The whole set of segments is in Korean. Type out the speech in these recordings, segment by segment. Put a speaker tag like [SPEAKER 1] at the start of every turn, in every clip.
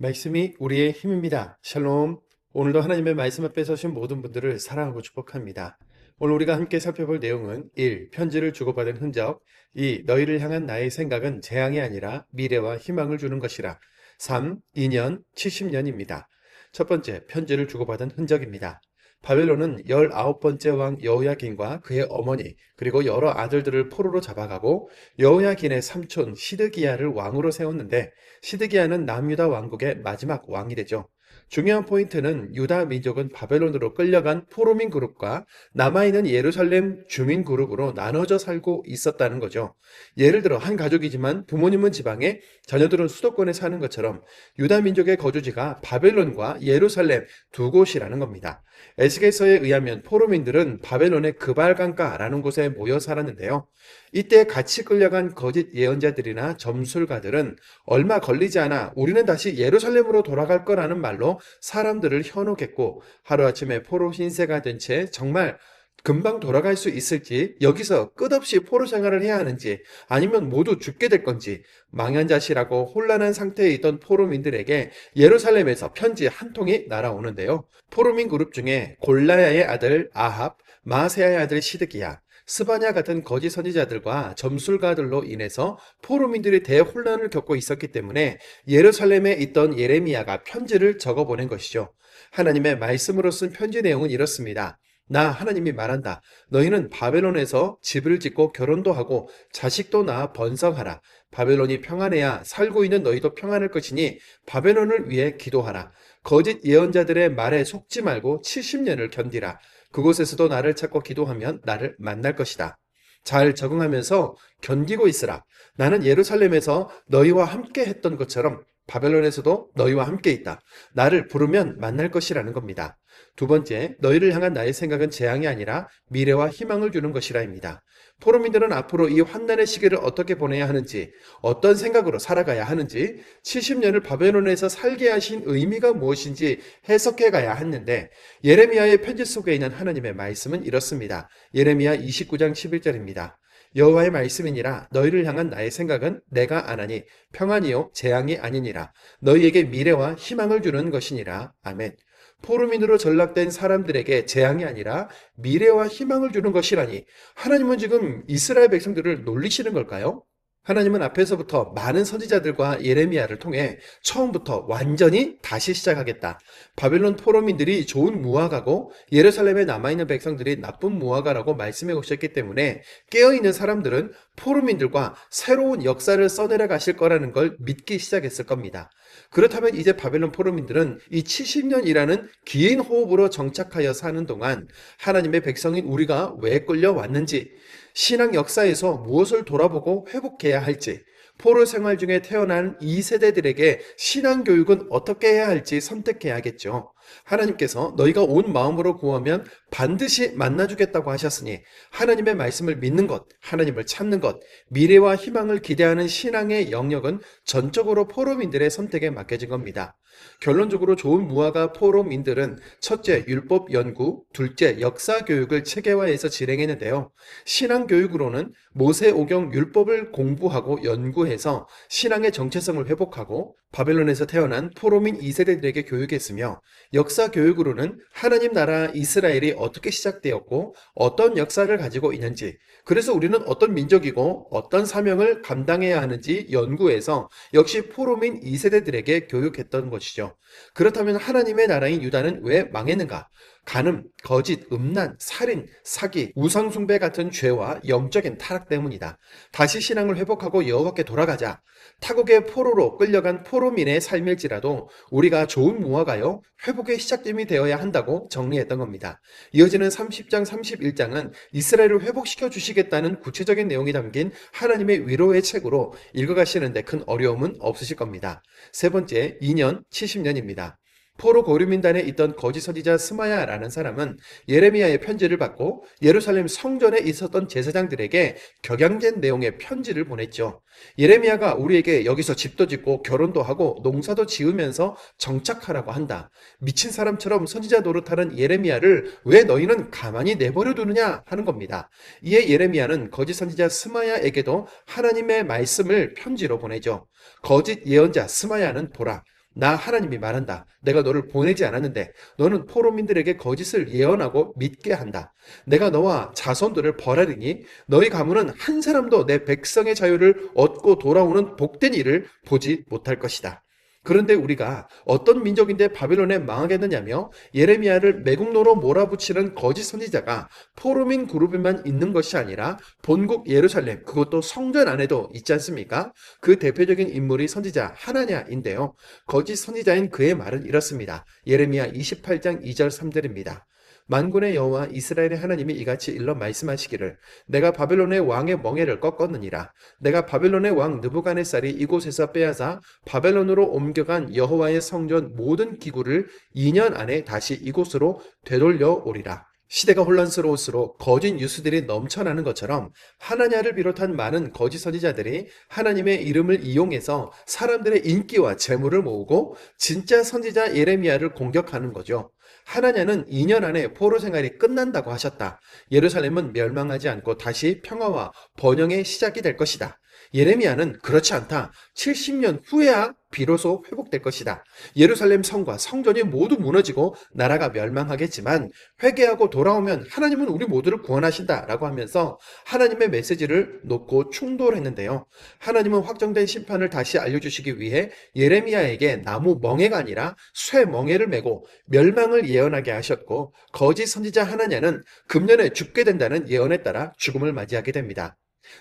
[SPEAKER 1] 말씀이 우리의 힘입니다. 샬롬. 오늘도 하나님의 말씀 앞에 서신 모든 분들을 사랑하고 축복합니다. 오늘 우리가 함께 살펴볼 내용은 1. 편지를 주고받은 흔적 2. 너희를 향한 나의 생각은 재앙이 아니라 미래와 희망을 주는 것이라 3. 2년, 70년입니다. 첫 번째, 편지를 주고받은 흔적입니다. 바벨론은 19번째 왕 여호야긴과 그의 어머니 그리고 여러 아들들을 포로로 잡아가고 여호야긴의 삼촌 시드기야를 왕으로 세웠는데 시드기야는 남유다 왕국의 마지막 왕이 되죠. 중요한 포인트는 유다 민족은 바벨론으로 끌려간 포로민 그룹과 남아있는 예루살렘 주민 그룹으로 나눠져 살고 있었다는 거죠. 예를 들어 한 가족이지만 부모님은 지방에 자녀들은 수도권에 사는 것처럼 유다 민족의 거주지가 바벨론과 예루살렘 두 곳이라는 겁니다. 에스겔서에 의하면 포로민들은 바벨론의 그발강가라는 곳에 모여 살았는데요. 이때 같이 끌려간 거짓 예언자들이나 점술가들은 얼마 걸리지 않아 우리는 다시 예루살렘으로 돌아갈 거라는 말로 사람들을 현혹했고 하루아침에 포로 신세가 된 채 정말 금방 돌아갈 수 있을지 여기서 끝없이 포로 생활을 해야 하는지 아니면 모두 죽게 될 건지 망연자실하고 혼란한 상태에 있던 포로민들에게 예루살렘에서 편지 한 통이 날아오는데요. 포로민 그룹 중에 골라야의 아들 아합, 마세야의 아들 시드기야, 스바냐 같은 거짓 선지자들과 점술가들로 인해서 포로민들이 대혼란을 겪고 있었기 때문에 예루살렘에 있던 예레미야가 편지를 적어 보낸 것이죠. 하나님의 말씀으로 쓴 편지 내용은 이렇습니다. 나 하나님이 말한다. 너희는 바벨론에서 집을 짓고 결혼도 하고 자식도 낳아 번성하라. 바벨론이 평안해야 살고 있는 너희도 평안할 것이니 바벨론을 위해 기도하라. 거짓 예언자들의 말에 속지 말고 70년을 견디라. 그곳에서도 나를 찾고 기도하면 나를 만날 것이다. 잘 적응하면서 견디고 있으라. 나는 예루살렘에서 너희와 함께 했던 것처럼 바벨론에서도 너희와 함께 있다. 나를 부르면 만날 것이라는 겁니다. 두 번째, 너희를 향한 나의 생각은 재앙이 아니라 미래와 희망을 주는 것이라입니다. 포로민들은 앞으로 이 환난의 시기를 어떻게 보내야 하는지, 어떤 생각으로 살아가야 하는지, 70년을 바벨론에서 살게 하신 의미가 무엇인지 해석해 가야 했는데, 예레미야의 편지 속에 있는 하나님의 말씀은 이렇습니다. 예레미야 29장 11절입니다. 여호와의 말씀이니라 너희를 향한 나의 생각은 내가 안하니 평안이요 재앙이 아니니라 너희에게 미래와 희망을 주는 것이니라 아멘. 포로민으로 전락된 사람들에게 재앙이 아니라 미래와 희망을 주는 것이라니 하나님은 지금 이스라엘 백성들을 놀리시는 걸까요? 하나님은 앞에서부터 많은 선지자들과 예레미야를 통해 처음부터 완전히 다시 시작하겠다. 바벨론 포로민들이 좋은 무화과고 예루살렘에 남아있는 백성들이 나쁜 무화과라고 말씀해 오셨기 때문에 깨어있는 사람들은 포로민들과 새로운 역사를 써내려 가실 거라는 걸 믿기 시작했을 겁니다. 그렇다면 이제 바벨론 포로민들은 이 70년이라는 긴 호흡으로 정착하여 사는 동안 하나님의 백성인 우리가 왜 끌려왔는지 신앙 역사에서 무엇을 돌아보고 회복해야 할지, 포로 생활 중에 태어난 이 세대들에게 신앙 교육은 어떻게 해야 할지 선택해야겠죠. 하나님께서 너희가 온 마음으로 구하면 반드시 만나주겠다고 하셨으니 하나님의 말씀을 믿는 것, 하나님을 찾는 것, 미래와 희망을 기대하는 신앙의 영역은 전적으로 포로민들의 선택에 맡겨진 겁니다. 결론적으로 좋은 무화과 포로민들은 첫째 율법 연구, 둘째 역사 교육을 체계화해서 진행했는데요. 신앙 교육으로는 모세 오경 율법을 공부하고 연구해서 신앙의 정체성을 회복하고 바벨론에서 태어난 포로민 2세대들에게 교육했으며 역사 교육으로는 하나님 나라 이스라엘이 어떻게 시작되었고 어떤 역사를 가지고 있는지 그래서 우리는 어떤 민족이고 어떤 사명을 감당해야 하는지 연구해서 역시 포로민 2세대들에게 교육했던 것이죠. 그렇다면 하나님의 나라인 유다는 왜 망했는가? 간음, 거짓, 음란, 살인, 사기, 우상숭배 같은 죄와 영적인 타락 때문이다. 다시 신앙을 회복하고 여호와께 돌아가자. 타국의 포로로 끌려간 포로민의 삶일지라도 우리가 좋은 무화과요 회복의 시작점이 되어야 한다고 정리했던 겁니다. 이어지는 30장 31장은 이스라엘을 회복시켜 주시겠다는 구체적인 내용이 담긴 하나님의 위로의 책으로 읽어가시는데 큰 어려움은 없으실 겁니다. 세 번째, 2년 70년입니다. 포로 고류민단에 있던 거짓 선지자 스마야라는 사람은 예레미야의 편지를 받고 예루살렘 성전에 있었던 제사장들에게 격양된 내용의 편지를 보냈죠. 예레미야가 우리에게 여기서 집도 짓고 결혼도 하고 농사도 지으면서 정착하라고 한다. 미친 사람처럼 선지자 노릇하는 예레미야를 왜 너희는 가만히 내버려 두느냐 하는 겁니다. 이에 예레미야는 거짓 선지자 스마야에게도 하나님의 말씀을 편지로 보내죠. 거짓 예언자 스마야는 보라. 나 하나님이 말한다. 내가 너를 보내지 않았는데 너는 포로민들에게 거짓을 예언하고 믿게 한다. 내가 너와 자손들을 벌하리니 너희 가문은 한 사람도 내 백성의 자유를 얻고 돌아오는 복된 일을 보지 못할 것이다. 그런데 우리가 어떤 민족인데 바벨론에 망하겠느냐며 예레미야를 매국노로 몰아붙이는 거짓 선지자가 포로민 그룹에만 있는 것이 아니라 본국 예루살렘 그것도 성전 안에도 있지 않습니까? 그 대표적인 인물이 선지자 하나냐인데요. 거짓 선지자인 그의 말은 이렇습니다. 예레미야 28장 2절 3절입니다. 만군의 여호와 이스라엘의 하나님이 이같이 일러 말씀하시기를 내가 바벨론의 왕의 멍에를 꺾었느니라. 내가 바벨론의 왕 느부갓네살이 이곳에서 빼앗아 바벨론으로 옮겨간 여호와의 성전 모든 기구를 2년 안에 다시 이곳으로 되돌려 오리라 시대가 혼란스러울수록 거짓 뉴스들이 넘쳐나는 것처럼 하나냐를 비롯한 많은 거짓 선지자들이 하나님의 이름을 이용해서 사람들의 인기와 재물을 모으고 진짜 선지자 예레미야를 공격하는 거죠. 하나냐는 2년 안에 포로 생활이 끝난다고 하셨다. 예루살렘은 멸망하지 않고 다시 평화와 번영의 시작이 될 것이다. 예레미야는 그렇지 않다. 70년 후에야 비로소 회복될 것이다. 예루살렘 성과 성전이 모두 무너지고 나라가 멸망하겠지만 회개하고 돌아오면 하나님은 우리 모두를 구원하신다라고 하면서 하나님의 메시지를 놓고 충돌했는데요. 하나님은 확정된 심판을 다시 알려주시기 위해 예레미야에게 나무 멍에가 아니라 쇠 멍에를 메고 멸망을 예언하게 하셨고 거짓 선지자 하나냐는 금년에 죽게 된다는 예언에 따라 죽음을 맞이하게 됩니다.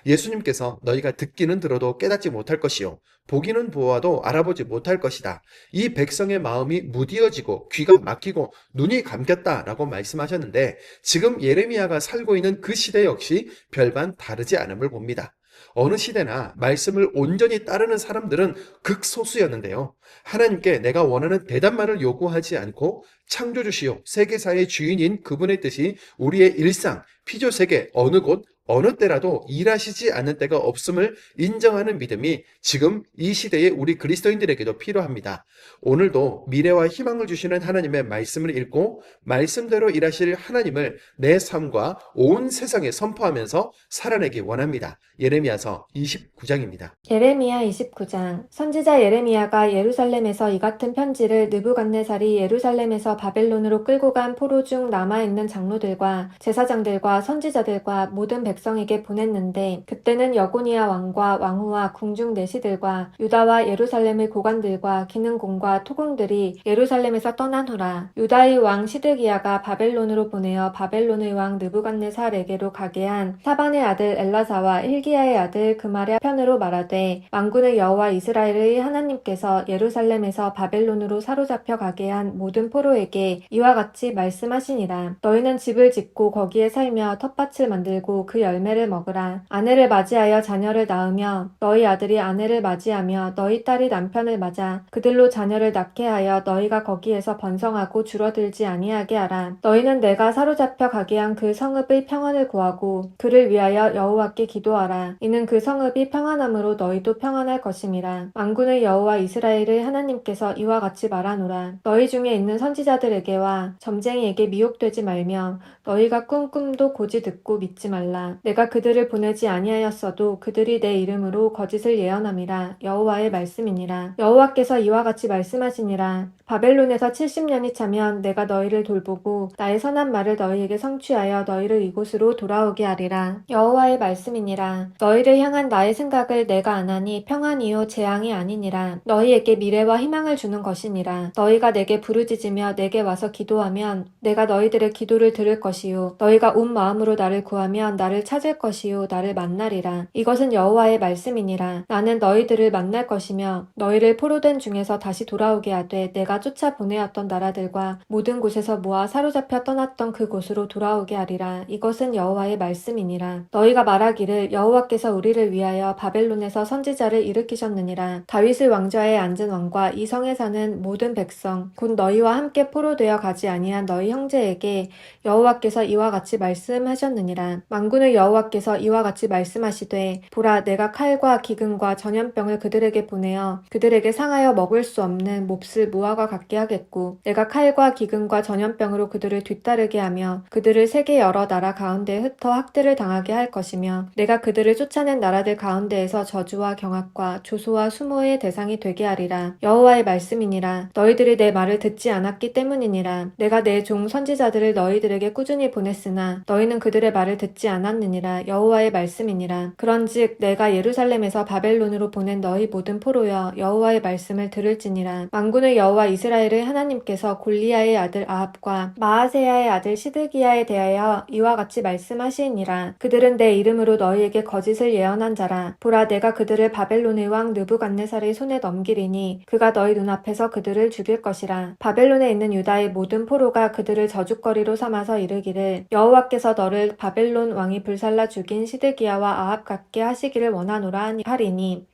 [SPEAKER 1] 예수님께서 너희가 듣기는 들어도 깨닫지 못할 것이요 보기는 보아도 알아보지 못할 것이다. 이 백성의 마음이 무디어지고 귀가 막히고 눈이 감겼다라고 말씀하셨는데 지금 예레미야가 살고 있는 그 시대 역시 별반 다르지 않음을 봅니다. 어느 시대나 말씀을 온전히 따르는 사람들은 극소수였는데요. 하나님께 내가 원하는 대답만을 요구하지 않고 창조주시요 세계사의 주인인 그분의 뜻이 우리의 일상, 피조세계 어느 곳 어느 때라도 일하시지 않는 때가 없음을 인정하는 믿음이 지금 이 시대의 우리 그리스도인들에게도 필요합니다. 오늘도 미래와 희망을 주시는 하나님의 말씀을 읽고 말씀대로 일하실 하나님을 내 삶과 온 세상에 선포하면서 살아내기 원합니다. 예레미야서 29장입니다.
[SPEAKER 2] 예레미야 29장 선지자 예레미야가 예루살렘에서 이 같은 편지를 느부갓네살이 예루살렘에서 바벨론으로 끌고 간 포로 중 남아 있는 장로들과 제사장들과 선지자들과 모든 백 성에게 보냈는데 그때는 여고니아 왕과 왕후와 궁중 내시들과 유다와 예루살렘의 고관들과 기능공과 토공들이 예루살렘에서 떠난 후라. 유다의 왕 시드기야가 바벨론으로 보내어 바벨론의 왕 느부갓네살에게로 가게 한 사반의 아들 엘라사와 hil기야의 아들 그말의 편으로 말하되 왕군의 여호와 이스라엘의 하나님께서 예루살렘에서 바벨론으로 사로잡혀 가게 한 모든 포로에게 이와 같이 말씀하시니라. 너희는 집을 짓고 거기에 살며 텃밭을 만들고 그 열매를 먹으라. 아내를 맞이하여 자녀를 낳으며 너희 아들이 아내를 맞이하며 너희 딸이 남편을 맞아 그들로 자녀를 낳게 하여 너희가 거기에서 번성하고 줄어들지 아니하게 하라. 너희는 내가 사로잡혀 가게 한 그 성읍의 평안을 구하고 그를 위하여 여호와께 기도하라. 이는 그 성읍이 평안함으로 너희도 평안할 것임이라. 만군의 여호와 이스라엘의 하나님께서 이와 같이 말하노라. 너희 중에 있는 선지자들에게와 점쟁이에게 미혹되지 말며 너희가 꾼 꿈도 고지 듣고 믿지 말라 내가 그들을 보내지 아니하였어도 그들이 내 이름으로 거짓을 예언함이라 여호와의 말씀이니라. 여호와께서 이와 같이 말씀하시니라. 바벨론에서 70년이 차면 내가 너희를 돌보고 나의 선한 말을 너희에게 성취하여 너희를 이곳으로 돌아오게 하리라. 여호와의 말씀이니라. 너희를 향한 나의 생각을 내가 안하니 평안이요 재앙이 아니니라. 너희에게 미래와 희망을 주는 것이니라. 너희가 내게 부르짖으며 내게 와서 기도하면 내가 너희들의 기도를 들을 것이요. 너희가 온 마음으로 나를 구하면 나를 찾을 것이요 나를 만나리라. 이것은 여호와의 말씀이니라. 나는 너희들을 만날 것이며 너희를 포로된 중에서 다시 돌아오게 하되 내가 쫓아 보내었던 나라들과 모든 곳에서 모아 사로잡혀 떠났던 그 곳으로 돌아오게 하리라. 이것은 여호와의 말씀이니라. 너희가 말하기를 여호와께서 우리를 위하여 바벨론에서 선지자를 일으키셨느니라. 다윗의 왕좌에 앉은 왕과 이 성에 사는 모든 백성 곧 너희와 함께 포로되어 가지 아니한 너희 형제에게 여호와께서 이와 같이 말씀하셨느니라. 만군의 만군의 여호와께서 이와 같이 말씀하시되 보라 내가 칼과 기근과 전염병을 그들에게 보내어 그들에게 상하여 먹을 수 없는 몹쓸 무화과 같게 하겠고 내가 칼과 기근과 전염병으로 그들을 뒤따르게 하며 그들을 세계 여러 나라 가운데에 흩어 학대를 당하게 할 것이며 내가 그들을 쫓아낸 나라들 가운데에서 저주와 경악과 조소와 수모의 대상이 되게 하리라. 여호와의 말씀이니라. 너희들이 내 말을 듣지 않았기 때문이니라. 내가 내 종 선지자들을 너희들에게 꾸준히 보냈으나 너희는 그들의 말을 듣지 않았 느니라 여호와의 말씀이니라. 그런즉 내가 예루살렘에서 바벨론으로 보낸 너희 모든 포로여 여호와의 말씀을 들을지니라. 만군의 여호와 이스라엘의 하나님께서 골리아의 아들 아합과 마아세야의 아들 시드기야에 대하여 이와 같이 말씀하시니라. 그들은 내 이름으로 너희에게 거짓을 예언한 자라. 보라 내가 그들을 바벨론의 왕 느부갓네살의 손에 넘기리니 그가 너희 눈앞에서 그들을 죽일 것이라. 바벨론에 있는 유다의 모든 포로가 그들을 저주거리로 삼아서 이르기를 여호와께서 너를 바벨론 왕이 불살라 죽인 시드기야와 아합 같게 하시기를 원하노라 하리니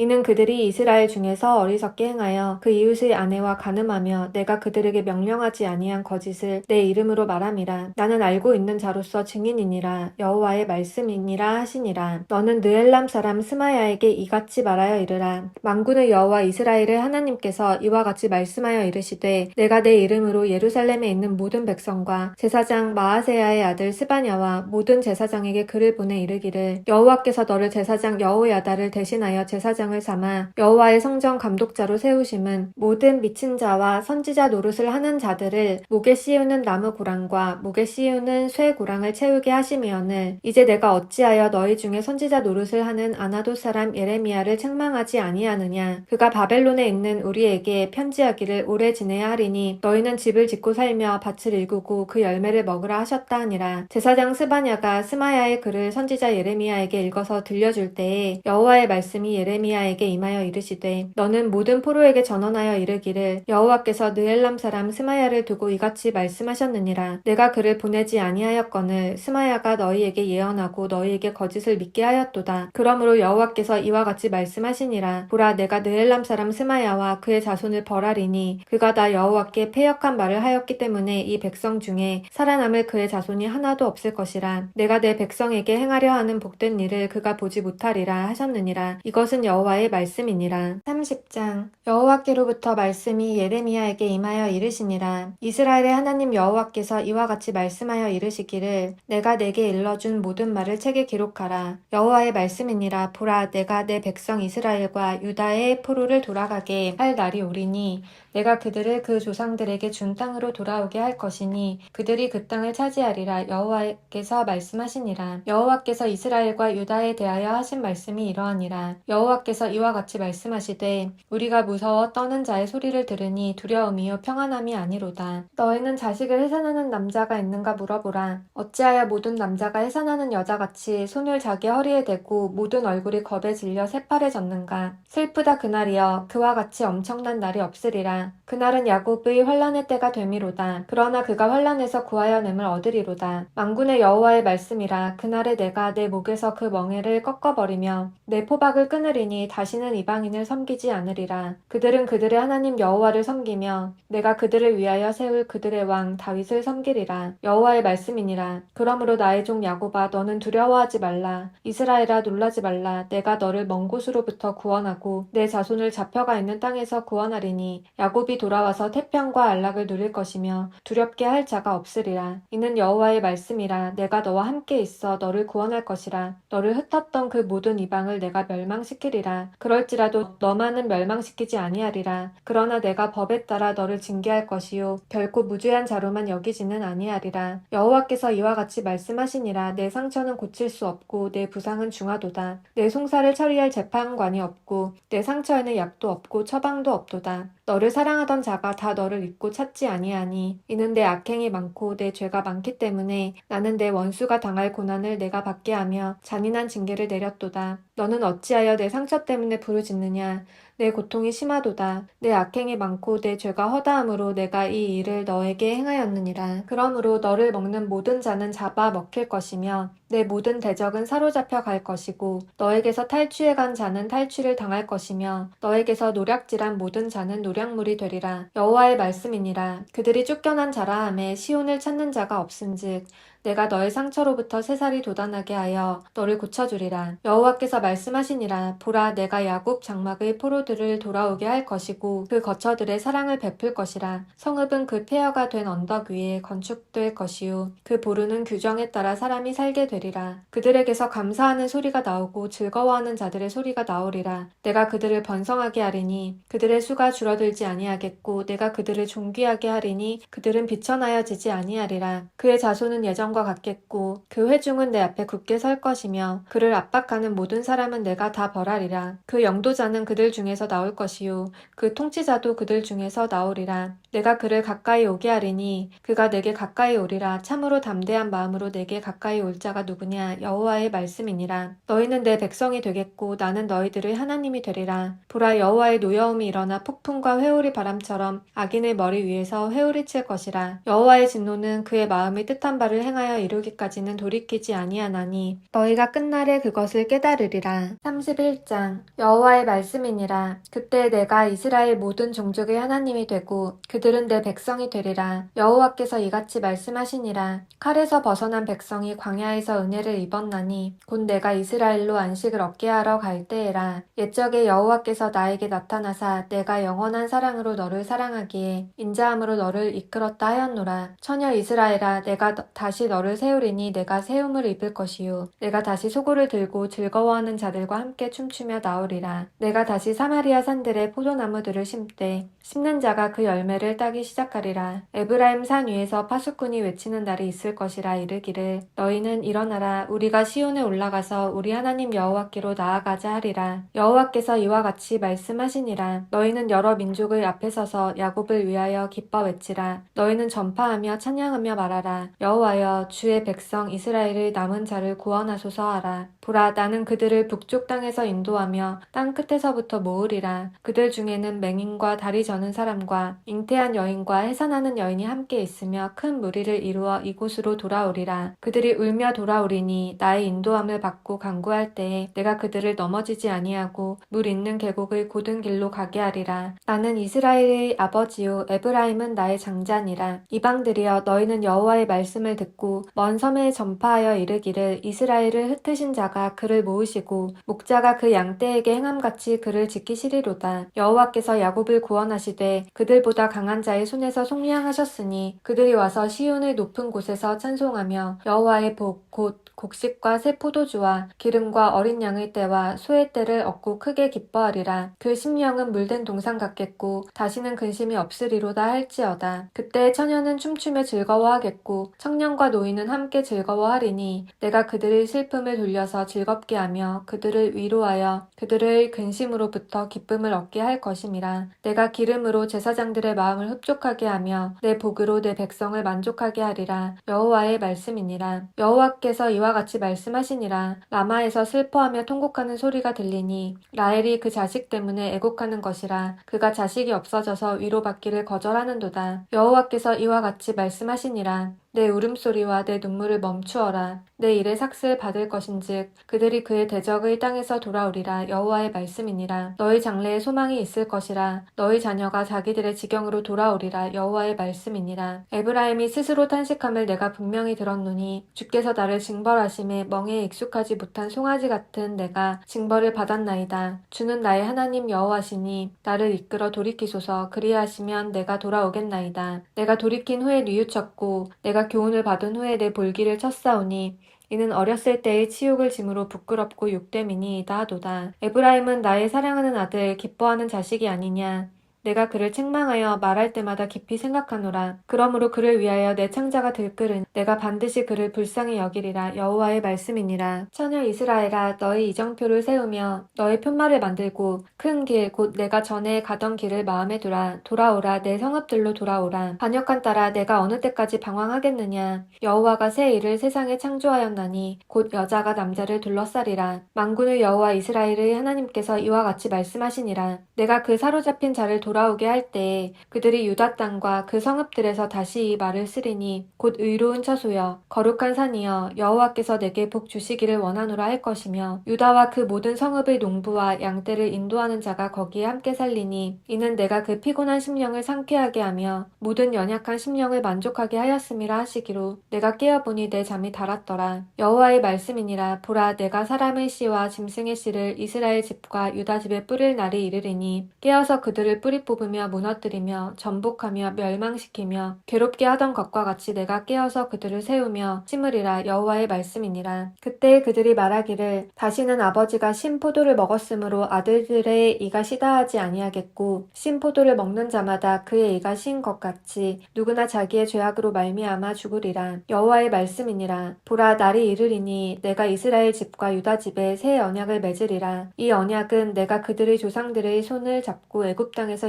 [SPEAKER 2] 이는 그들이 이스라엘 중에서 어리석게 행하여 그 이웃의 아내와 간음하며 내가 그들에게 명령하지 아니한 거짓을 내 이름으로 말함이라. 나는 알고 있는 자로서 증인이니라. 여호와의 말씀이니라 하시니라. 너는 느엘람 사람 스마야에게 이같이 말하여 이르라. 만군의 여호와 이스라엘의 하나님께서 이와 같이 말씀하여 이르시되 내가 내 이름으로 예루살렘에 있는 모든 백성과 제사장 마아세야의 아들 스바냐와 모든 제사장에게 글을 보내 이르기를 여호와께서 너를 제사장 여호야다를 대신하여 제사장 을 삼아 여호와의 성전 감독자로 세우심은 모든 미친 자와 선지자 노릇을 하는 자들을 목에 씌우는 나무 고랑과 목에 씌우는 쇠 고랑을 채우게 하심이오늘 이제 내가 어찌하여 너희 중에 선지자 노릇을 하는 아나도 사람 예레미야를 책망하지 아니하느냐? 그가 바벨론에 있는 우리에게 편지하기를 오래 지내야 하리니 너희는 집을 짓고 살며 밭을 일구고 그 열매를 먹으라 하셨다 하니라. 제사장 스바냐가 스마야의 글을 선지자 예레미야에게 읽어서 들려줄 때에 여호와의 말씀이 예레미야 에게 임하여 이르시되 너는 모든 포로에게 전언하여 이르기를 여호와께서 느엘람 사람 스마야를 두고 이같이 말씀하셨느니라. 내가 그를 보내지 아니하였거늘 스마야가 너희에게 예언하고 너희에게 거짓을 믿게 하였도다. 그러므로 여호와께서 이와 같이 말씀하시니라. 보라 내가 느엘람 사람 스마야와 그의 자손을 벌하리니 그가 다 여호와께 패역한 말을 하였기 때문에 이 백성 중에 살아남을 그의 자손이 하나도 없을 것이라. 내가 내 백성에게 행하려 하는 복된 일을 그가 보지 못하리라 하셨느니라. 이것은 여호와 의 말씀이니라. 30장. 여호와께로부터 말씀이 예레미야에게 임하여 이르시니라. 이스라엘의 하나님 여호와께서 이와 같이 말씀하여 이르시기를 내가 내게 일러준 모든 말을 책에 기록하라. 여호와의 말씀이니라. 보라 내가 내 백성 이스라엘과 유다의 포로를 돌아가게 할 날이 오리니 내가 그들을 그 조상들에게 준 땅으로 돌아오게 할 것이니 그들이 그 땅을 차지하리라 여호와께서 말씀하시니라. 여호와께서 이스라엘과 유다에 대하여 하신 말씀이 이러하니라. 여호와께서 이와 같이 말씀하시되 우리가 무서워 떠는 자의 소리를 들으니 두려움이요 평안함이 아니로다. 너희는 자식을 해산하는 남자가 있는가 물어보라. 어찌하여 모든 남자가 해산하는 여자같이 손을 자기 허리에 대고 모든 얼굴이 겁에 질려 새파래졌는가? 슬프다 그날이여. 그와 같이 엄청난 날이 없으리라 그날은 야곱의 환란의 때가 되미로다. 그러나 그가 환란에서 구하여 냄을 얻으리로다. 만군의 여호와의 말씀이라. 그날에 내가 내 목에서 그 멍에를 꺾어버리며 내 포박을 끊으리니 다시는 이방인을 섬기지 않으리라. 그들은 그들의 하나님 여호와를 섬기며 내가 그들을 위하여 세울 그들의 왕 다윗을 섬기리라. 여호와의 말씀이니라. 그러므로 나의 종 야곱아 너는 두려워하지 말라. 이스라엘아 놀라지 말라. 내가 너를 먼 곳으로부터 구원하고 내 자손을 잡혀가 있는 땅에서 구원하리니 야곱 이 돌아와서 태평과 안락을 누릴 것이며 두렵게 할 자가 없으리라. 이는 여호와의 말씀이라. 내가 너와 함께 있어 너를 구원할 것이라. 너를 흩었던 그 모든 이방을 내가 멸망시키리라. 그럴지라도 너만은 멸망시키지 아니하리라. 그러나 내가 법에 따라 너를 징계할 것이요 결코 무죄한 자로만 여기지는 아니하리라. 여호와께서 이와 같이 말씀하시니라. 내 상처는 고칠 수 없고 내 부상은 중하도다. 내 송사를 처리할 재판관이 없고 내 상처에는 약도 없고 처방도 없도다. 너를 사랑하던 자가 다 너를 잊고 찾지 아니하니 이는 내 악행이 많고 내 죄가 많기 때문에 나는 내 원수가 당할 고난을 내가 받게 하며 잔인한 징계를 내렸도다. 너는 어찌하여 내 상처 때문에 부르짖느냐 내 고통이 심하도다. 내 악행이 많고 내 죄가 허다함으로 내가 이 일을 너에게 행하였느니라. 그러므로 너를 먹는 모든 자는 잡아 먹힐 것이며 내 모든 대적은 사로잡혀 갈 것이고 너에게서 탈취해 간 자는 탈취를 당할 것이며 너에게서 노략질한 모든 자는 노략물이 되리라. 여호와의 말씀이니라. 그들이 쫓겨난 자라 함에 시온을 찾는 자가 없은즉 내가 너의 상처로부터 새살이 돋아나게 하여 너를 고쳐주리라. 여호와께서 말 씀하시니라 보라 내가 야곱 장막의 포로들을 돌아오게 할 것이고 그 거처들의 사랑을 베풀 것이라. 성읍은 그 폐허가 된 언덕 위에 건축될 것이요 그 보르는 규정에 따라 사람이 살게 되리라. 그들에게서 감사하는 소리가 나오고 즐거워하는 자들의 소리가 나오리라. 내가 그들을 번성하게 하리니 그들의 수가 줄어들지 아니하겠고 내가 그들을 존귀하게 하리니 그들은 비천하여지지 아니하리라. 그의 자손은 예전과 같겠고 그 회중은 내 앞에 굳게 설 것이며 그를 압박하는 모든 사람 은 내가 다 벌하리라. 그 영도자는 그들 중에서 나올 것이요 그 통치자도 그들 중에서 나오리라. 내가 그를 가까이 오게 하리니 그가 내게 가까이 오리라. 참으로 담대한 마음으로 내게 가까이 올 자가 누구냐 여호와의 말씀이니라. 너희는 내 백성이 되겠고 나는 너희들의 하나님이 되리라. 보라 여호와의 노여움이 일어나 폭풍과 회오리 바람처럼 악인의 머리 위에서 회오리 칠 것이라. 여호와의 진노는 그의 마음이 뜻한 바를 행하여 이루기까지는 돌이키지 아니하나니 너희가 끝날에 그것을 깨달으리라. 31장 여호와의 말씀이니라. 그때 내가 이스라엘 모든 종족의 하나님이 되고 그 들은 내 백성이 되리라. 여호와께서 이같이 말씀하시니라. 칼에서 벗어난 백성이 광야에서 은혜를 입었나니 곧 내가 이스라엘로 안식을 얻게 하러 갈 때에라. 옛적에 여호와께서 나에게 나타나사 내가 영원한 사랑으로 너를 사랑하기에 인자함으로 너를 이끌었다 하였노라. 처녀 이스라엘아 내가 너- 다시 너를 세우리니 내가 세움을 입을 것이요 내가 다시 소고를 들고 즐거워하는 자들과 함께 춤추며 나오리라. 내가 다시 사마리아 산들의 포도나무들을 심되 심는 자가 그 열매를 따기 시작하리라. 에브라임 산 위에서 파수꾼이 외치는 날이 있을 것이라 이르기를 너희는 일어나라 우리가 시온에 올라가서 우리 하나님 여호와께로 나아가자 하리라. 여호와께서 이와 같이 말씀하시니라. 너희는 여러 민족의 앞에 서서 야곱을 위하여 기뻐 외치라. 너희는 전파하며 찬양하며 말하라. 여호와여 주의 백성 이스라엘의 남은 자를 구원하소서 하라. 보라 나는 그들을 북쪽 땅에서 인도하며 땅 끝에서부터 모으리라. 그들 중에는 맹인과 다리 저는 사람과 잉태한 여인과 해산하는 여인이 함께 있으며 큰 무리를 이루어 이곳으로 돌아오리라. 그들이 울며 돌아오리니 나의 인도함을 받고 강구할 때에 내가 그들을 넘어지지 아니하고 물 있는 계곡의 고든 길로 가게 하리라. 나는 이스라엘의 아버지요 에브라임은 나의 장자니라. 이방들이여 너희는 여호와의 말씀을 듣고 먼 섬에 전파하여 이르기를 이스라엘을 흩으신 자가 그를 모으시고 목자가 그 양떼에게 행함같이 그를 지키시리로다. 여호와께서 야곱을 구원하시되 그들보다 강한 자의 손에서 속량하셨으니 그들이 와서 시온의 높은 곳에서 찬송하며 여호와의 복 곧 곡식과 새 포도주와 기름과 어린 양의 때와 소의 때를 얻고 크게 기뻐하리라. 그 심령은 물된 동상 같겠고 다시는 근심이 없으리로다 할지어다. 그때 처녀는 춤추며 즐거워하겠고 청년과 노인은 함께 즐거워하리니 내가 그들의 슬픔을 돌려서 즐겁게 하며 그들을 위로하여 그들의 근심으로부터 기쁨을 얻게 할 것임이라. 내가 기름으로 제사장들의 마음을 흡족하게 하며 내 복으로 내 백성을 만족하게 하리라. 여호와의 말씀이니라. 여호와께서 이와 같이 말씀하시니라. 라마에서 슬퍼하며 통곡하는 소리가 들리니 라헬이 그 자식 때문에 애곡하는 것이라. 그가 자식이 없어져서 위로받기를 거절하는도다. 여호와께서 이와 같이 말씀하시니라. 내 울음소리와 내 눈물을 멈추어라. 내 일의 삭슬 받을 것인즉 그들이 그의 대적의 땅에서 돌아오리라 여호와의 말씀이니라. 너희 장래에 소망이 있을 것이라. 너희 자녀가 자기들의 지경으로 돌아오리라 여호와의 말씀이니라. 에브라임이 스스로 탄식함을 내가 분명히 들었노니 주께서 나를 징벌하심에 멍에 익숙하지 못한 송아지 같은 내가 징벌을 받았나이다. 주는 나의 하나님 여호와시니 나를 이끌어 돌이키소서 그리하시면 내가 돌아오겠나이다. 내가 돌이킨 후에 뉘우쳤고 내가 교훈을 받은 후에 내 볼기를 쳤사오니 이는 어렸을 때의 치욕을 짐으로 부끄럽고 욕됨이니이다 하도다. 에브라임은 나의 사랑하는 아들 기뻐하는 자식이 아니냐. 내가 그를 책망하여 말할 때마다 깊이 생각하노라. 그러므로 그를 위하여 내 창자가 들끓은 내가 반드시 그를 불쌍히 여기리라 여호와의 말씀이니라. 처녀 이스라엘아 너희 이정표를 세우며 너의 편말을 만들고 큰 길 곧 내가 전에 가던 길을 마음에 두라. 돌아오라 내 성읍들로 돌아오라. 반역한 따라 내가 어느 때까지 방황하겠느냐. 여호와가 새 일을 세상에 창조하였나니 곧 여자가 남자를 둘러싸리라. 만군의 여호와 이스라엘의 하나님께서 이와 같이 말씀하시니라. 내가 그 사로잡힌 자를 돌아오게 할 때에 그들이 유다 땅과 그 성읍들에서 다시 이 말을 쓰리니 곧 의로운 처소여 거룩한 산이여 여호와께서 내게 복 주시기를 원하노라 할 것이며 유다와 그 모든 성읍의 농부와 양떼를 인도하는 자가 거기에 함께 살리니 이는 내가 그 피곤한 심령을 상쾌하게 하며 모든 연약한 심령을 만족하게 하였음이라 하시기로 내가 깨어보니 내 잠이 달았더라. 여호와의 말씀이니라. 보라 내가 사람의 씨와 짐승의 씨를 이스라엘 집과 유다 집에 뿌릴 날이 이르리니 깨어서 그들을 뿌리 뽑으며 무너뜨리며 전복하며 멸망시키며 괴롭게 하던 것과 같이 내가 깨어서 그들을 세우며 심으리라 여호와의 말씀이니라. 그때 그들이 말하기를 다시는 아버지가 신 포도를 먹었으므로 아들들의 이가 시다하지 아니하겠고 신 포도를 먹는 자마다 그의 이가 신 것 같이 누구나 자기의 죄악으로 말미암아 죽으리라. 여호와의 말씀이니라. 보라 날이 이르리니 내가 이스라엘 집과 유다 집에 새 언약을 맺으리라. 이 언약은 내가 그들의 조상들의 손을 잡고 애굽 땅에서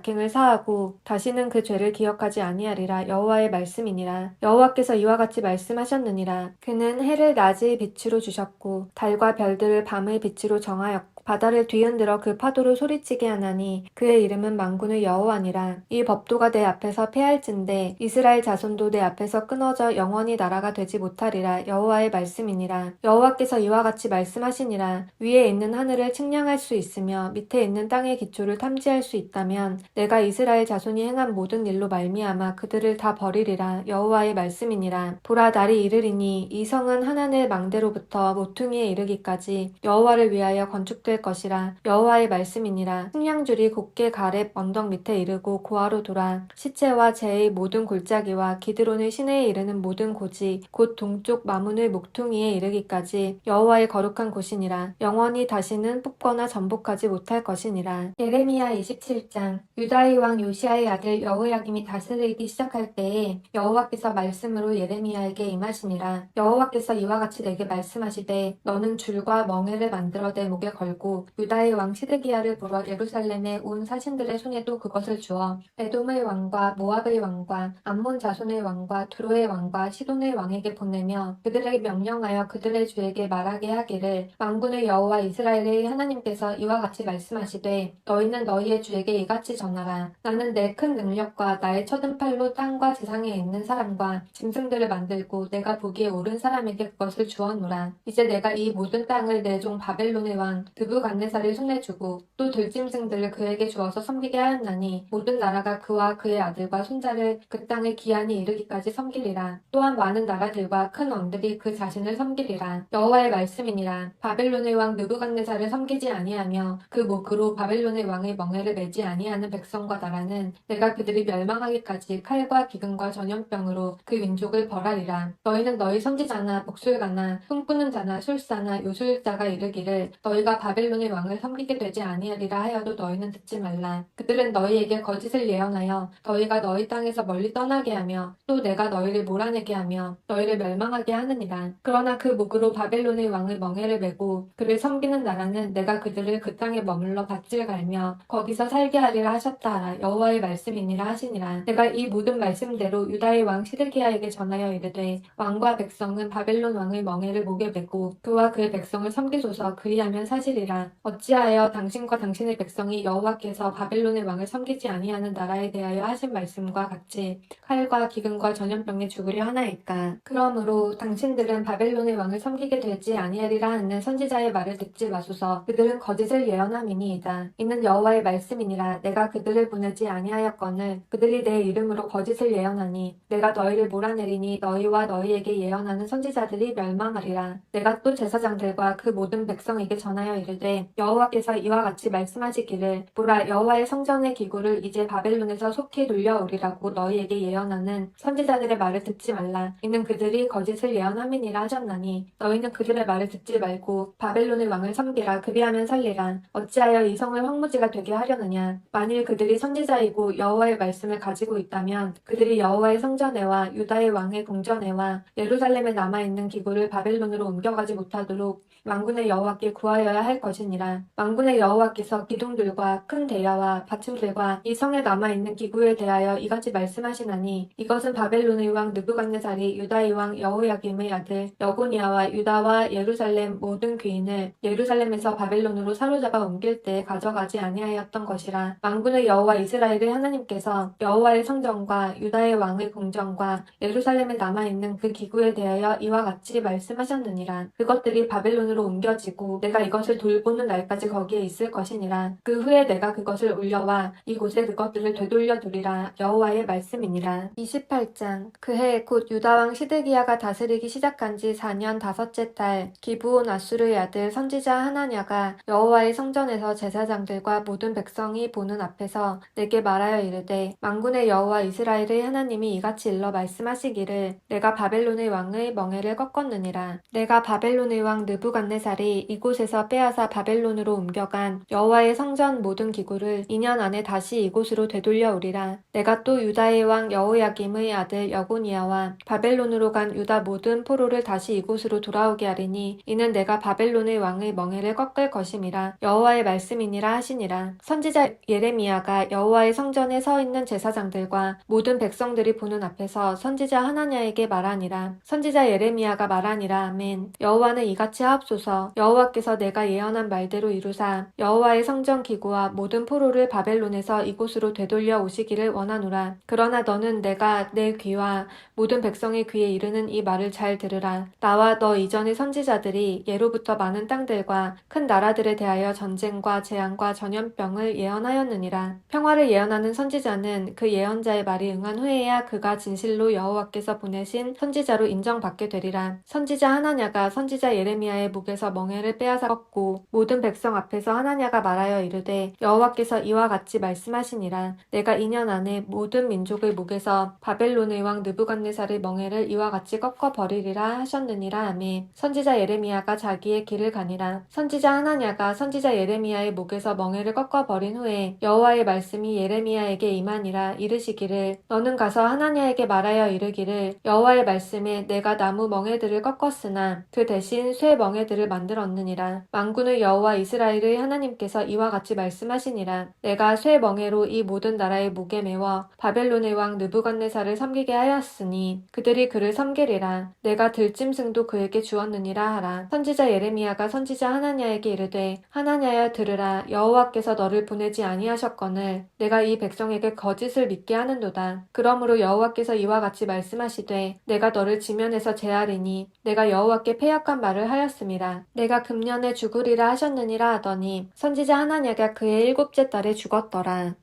[SPEAKER 2] 행을 사하고 다시는 그 죄를 기억하지 아니하리라 여호와의 말씀이니라. 여호와께서 이와 같이 말씀하셨느니라. 그는 해를 낮의 빛으로 주셨고 달과 별들을 밤의 빛으로 정하였고 바다를 뒤흔들어 그 파도로 소리치게 하나니 그의 이름은 만군의 여호와니라. 이 법도가 내 앞에서 패할진대 이스라엘 자손도 내 앞에서 끊어져 영원히 나라가 되지 못하리라 여호와의 말씀이니라. 여호와께서 이와 같이 말씀하시니라. 위에 있는 하늘을 측량할 수 있으며 밑에 있는 땅의 기초를 탐지할 수 있다면 내가 이스라엘 자손이 행한 모든 일로 말미암아 그들을 다 버리리라 여호와의 말씀이니라. 보라 날이 이르리니 이 성은 하나님의 망대로부터 모퉁이에 이르기까지 여호와를 위하여 건축 될 것이라 여호와의 말씀이니라. 측량줄이 곧게 가렙 언덕 밑에 이르고 고아로 돌아 시체와 재의 모든 골짜기와 기드론의 시내에 이르는 모든 고지 곧 동쪽 마문의 목퉁이에 이르기까지 여호와의 거룩한 곳이니라. 영원히 다시는 뽑거나 전복하지 못할 것이니라. 예레미야 27장. 유다의 왕 요시아의 아들 여호야김이 다스리기 시작할 때에 여호와께서 말씀으로 예레미야에게 임하시니라. 여호와께서 이와 같이 내게 말씀하시되 너는 줄과 멍에를 만들어 내 목에 걸고 유다의 왕 시드기야를 불어 예루살렘에 온 사신들의 손에도 그것을 주어 에돔의 왕과 모압의 왕과 암몬 자손의 왕과 두로의 왕과 시돈의 왕에게 보내며 그들에게 명령하여 그들의 주에게 말하게 하기를 만군의 여호와 이스라엘의 하나님께서 이와 같이 말씀하시되 너희는 너희의 주에게 이같이 전하라. 나는 내 큰 능력과 나의 쳐든 팔로 땅과 지상에 있는 사람과 짐승들을 만들고 내가 보기에 옳은 사람에게 그것을 주었노라. 이제 내가 이 모든 땅을 내 종 바벨론의 왕 드 부갓네살의 손에 주고 또 들짐승들을 그에게 주어서 섬기게 하였나니 모든 나라가 그와 그의 아들과 손자를 그 땅의 기한이 이르기까지 섬기리라. 또한 많은 나라들과 큰 왕들이 그 자신을 섬기리라. 여호와의 말씀이니라. 바벨론의 왕 느부갓네살을 섬기지 아니하며 그 목으로 바벨론의 왕의 멍에를 매지 아니하는 백성과 나라는 내가 그들이 멸망하기까지 칼과 기근과 전염병으로 그 민족을 벌하리라. 너희는 너희 선지자나 목술가나 꿈꾸는 자나 술사나 요술자가 이르기를 너희가 바벨 론의 왕을 섬기게 되지 아니하리라 하여도 너희는 듣지 말라. 그들은 너희에게 거짓을 예언하여 너희가 너희 땅에서 멀리 떠나게 하며 또 내가 너희를 몰아내게 하며 너희를 멸망하게 하느니라. 그러나 그 목으로 바벨론의 왕을 멍에를 메고 그를 섬기는 나라는 내가 그들을 그 땅에 머물러 밭을 갈며 거기서 살게 하리라 하셨다. 여호와의 말씀이니라 하시니라. 내가 이 모든 말씀대로 유다의 왕 시드기야에게 전하여 이르되 왕과 백성은 바벨론 왕의 멍에를 목에 메고 그와 그의 백성을 섬기소서. 그리하면 사실이라 어찌하여 당신과 당신의 백성이 여호와께서 바벨론의 왕을 섬기지 아니하는 나라에 대하여 하신 말씀과 같이 칼과 기근과 전염병에 죽으려 하나이까 그러므로 당신들은 바벨론의 왕을 섬기게 되지 아니하리라 하는 선지자의 말을 듣지 마소서. 그들은 거짓을 예언함이니이다. 이는 여호와의 말씀이니라. 내가 그들을 보내지 아니하였거늘 그들이 내 이름으로 거짓을 예언하니 내가 너희를 몰아내리니 너희와 너희에게 예언하는 선지자들이 멸망하리라. 내가 또 제사장들과 그 모든 백성에게 전하여 이르되 이르되 여호와께서 이와 같이 말씀하시기를 보라 여호와의 성전의 기구를 이제 바벨론에서 속히 돌려오리라고 너희에게 예언하는 선지자들의 말을 듣지 말라. 이는 그들이 거짓을 예언함이니라 하셨나니 너희는 그들의 말을 듣지 말고 바벨론의 왕을 섬기라 그리하면 살리라. 어찌하여 이 성을 황무지가 되게 하려느냐? 만일 그들이 선지자이고 여호와의 말씀을 가지고 있다면 그들이 여호와의 성전에와 유다의 왕의 궁전에와 예루살렘에 남아있는 기구를 바벨론으로 옮겨가지 못하도록 망군의 여호와께 구하여야 할 것이니라. 망군의 여호와께서 기둥들과 큰 대야와 받침들과 이 성에 남아있는 기구에 대하여 이같이 말씀하시나니 이것은 바벨론의 왕 느부갓네살이 유다의 왕 여호야김의 아들 여고니아와 유다와 예루살렘 모든 귀인을 예루살렘에서 바벨론으로 사로잡아 옮길 때 가져가지 아니하였던 것이라. 망군의 여호와 이스라엘의 하나님께서 여호와의 성전과 유다의 왕의 궁전과 예루살렘에 남아있는 그 기구에 대하여 이와 같이 말씀하셨느니라. 그것들이 바벨론 으로 옮겨지고 내가 이것을 돌보는 날까지 거기에 있을 것이니라. 그 후에 내가 그것을 올려와 이곳에 그것들을 되돌려 두리라. 여호와의 말씀이니라. 28장 그해 곧 유다왕 시드기야가 다스리기 시작한 지 4년 다섯째 달 기브온 아수르의 아들 선지자 하나냐가 여호와의 성전에서 제사장들과 모든 백성이 보는 앞에서 내게 말하여 이르되 망군의 여호와 이스라엘의 하나님이 이같이 일러 말씀하시기를 내가 바벨론의 왕의 멍에를 꺾었느니라 내가 바벨론의 왕 느부갓 네살이 이곳에서 빼앗아 바벨론으로 옮겨간 여호와의 성전 모든 기구를 2년 안에 다시 이곳으로 되돌려 오리라. 내가 또 유다의 왕 여호야김의 아들 여고니아와 바벨론으로 간 유다 모든 포로를 다시 이곳으로 돌아오게 하리니 이는 내가 바벨론의 왕의 멍에를 꺾을 것임이라 여호와의 말씀이니라 하시니라. 선지자 예레미야가 여호와의 성전에 서 있는 제사장들과 모든 백성들이 보는 앞에서 선지자 하나냐에게 말하니라. 선지자 예레미야가 말하니라. 아멘. 여호와는 이같이 하옵소서 여호와께서 내가 예언한 말대로 이루사 여호와의 성전 기구와 모든 포로를 바벨론에서 이곳으로 되돌려 오시기를 원하노라. 그러나 너는 내가 내 귀와 모든 백성의 귀에 이르는 이 말을 잘 들으라. 나와 너 이전의 선지자들이 예로부터 많은 땅들과 큰 나라들에 대하여 전쟁과 재앙과 전염병을 예언하였느니라. 평화를 예언하는 선지자는 그 예언자의 말이 응한 후에야 그가 진실로 여호와께서 보내신 선지자로 인정받게 되리라. 선지자 하나냐가 선지자 예레미야의 목에서 멍에를 빼앗아 꺾고 모든 백성 앞에서 하나냐가 말하여 이르되 여호와께서 이와 같이 말씀하시니라. 내가 2년 안에 모든 민족의 목에서 바벨론의 왕 느부갓네살의 멍에를 이와 같이 꺾어 버리리라 하셨느니라 하매 선지자 예레미야가 자기의 길을 가니라. 선지자 하나냐가 선지자 예레미야의 목에서 멍에를 꺾어 버린 후에 여호와의 말씀이 예레미야에게 임하니라 이르시기를 너는 가서 하나냐에게 말하여 이르기를 여호와의 말씀에 내가 나무 멍에들을 꺾었으나 그 대신 쇠 멍에들 을 만들었느니라. 만군의 여호와 이스라엘의 하나님께서 이와 같이 말씀하시니라. 내가 쇠 멍에로 이 모든 나라의 목에 메워 바벨론의 왕 느부갓네살을 섬기게 하였으니 그들이 그를 섬기리라. 내가 들짐승도 그에게 주었느니라 하라. 선지자 예레미야가 선지자 하나냐에게 이르되 하나냐여 들으라. 여호와께서 너를 보내지 아니하셨거늘 내가 이 백성에게 거짓을 믿게 하는도다. 그러므로 여호와께서 이와 같이 말씀하시되 내가 너를 지면에서 제하리니 내가 여호와께 패역한 말을 하였음이 라. 내가 금년에 죽으리라 하셨느니라 하더니 선지자 하나냐가 그의 일곱째 달에 죽었더라